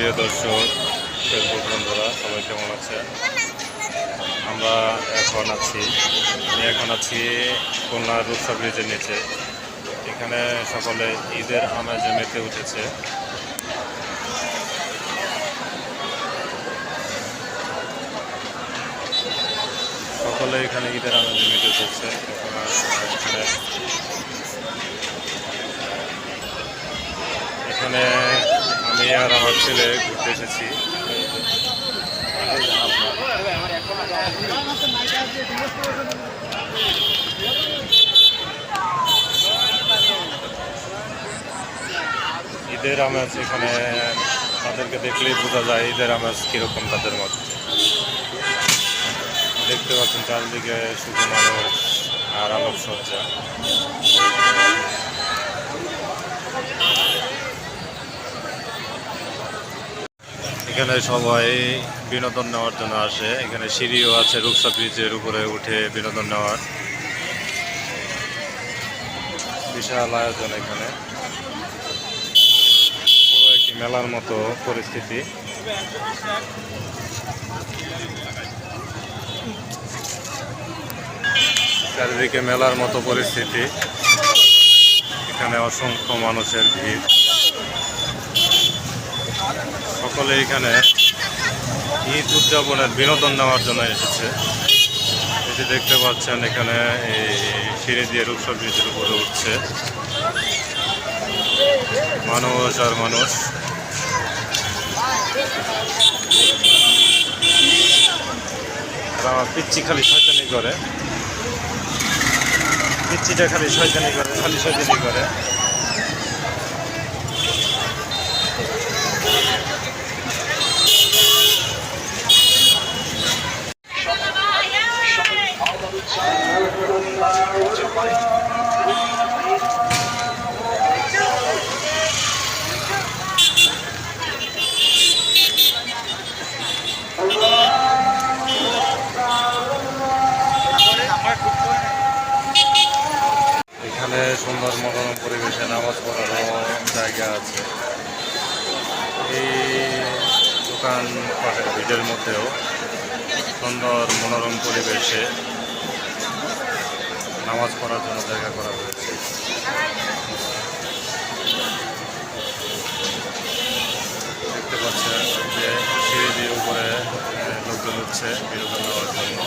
প্রিয় দর্শক ফেসবুক বন্ধুরা, সবাই কেমন আছেন? আমরা এখন আছি, আমি এখন আছি খুলনা রূপসা ব্রিজের নিচে। এখানে সকলে ঈদের আমেজে মেতে উঠেছে। সকলে এখানে ঈদের আমেজে মেতে উঠেছে। এখানে আমি আর আমার ছেলে ঘুরতে এসেছি। ঈদের আমেজ এখানে তাদেরকে দেখলেই বোঝা যায়, ঈদের আমেজ কীরকম তাদের মধ্যে। দেখতে পাচ্ছেন চারদিকে শুধু মানুষ আর আলোকসজ্জা। এখানে সবাই বিনোদন নেওয়ার জন্য আসে। এখানে সিঁড়িও আছে, রূপসা ব্রিজের উপরে উঠে বিনোদন নেওয়ার। বিশাল আয়োজন এখানে। একটি মেলার মতো পরিস্থিতি। চারিদিকে মেলার মতো পরিস্থিতি। এখানে অসংখ্য মানুষের ভিড়। সকলে এখানে ঈদ উদযাপনের বিনোদন নেওয়ার জন্য এসেছে। এটি দেখতে পাচ্ছেন, এখানে এই সিঁড়ি দিয়ে রূপসা ব্রিজের উপরে উঠছে। মানুষ আর মানুষ। পিচ্ছি খালি শয়তানি করে। পিচ্ছিটা খালি শয়তানি করে, খালি শয়তানি করে। এখানে সুন্দর মনোরম পরিবেশে নামাজ পড়ারও জায়গা আছে। এই দোকান পাটের ভিড়ের মধ্যেও সুন্দর মনোরম পরিবেশে নামাজ পড়ার জন্য জায়গা করা হয়েছে। দেখতে পাচ্ছেন যে সিঁড়ি দিয়ে উপরে লোকজন উঠছে বিনোদন নেওয়ার জন্য।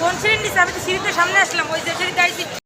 কোন সিঁড়ি আমি তো সিঁড়িতে সামনে আসলাম, ওই যে সিঁড়িতে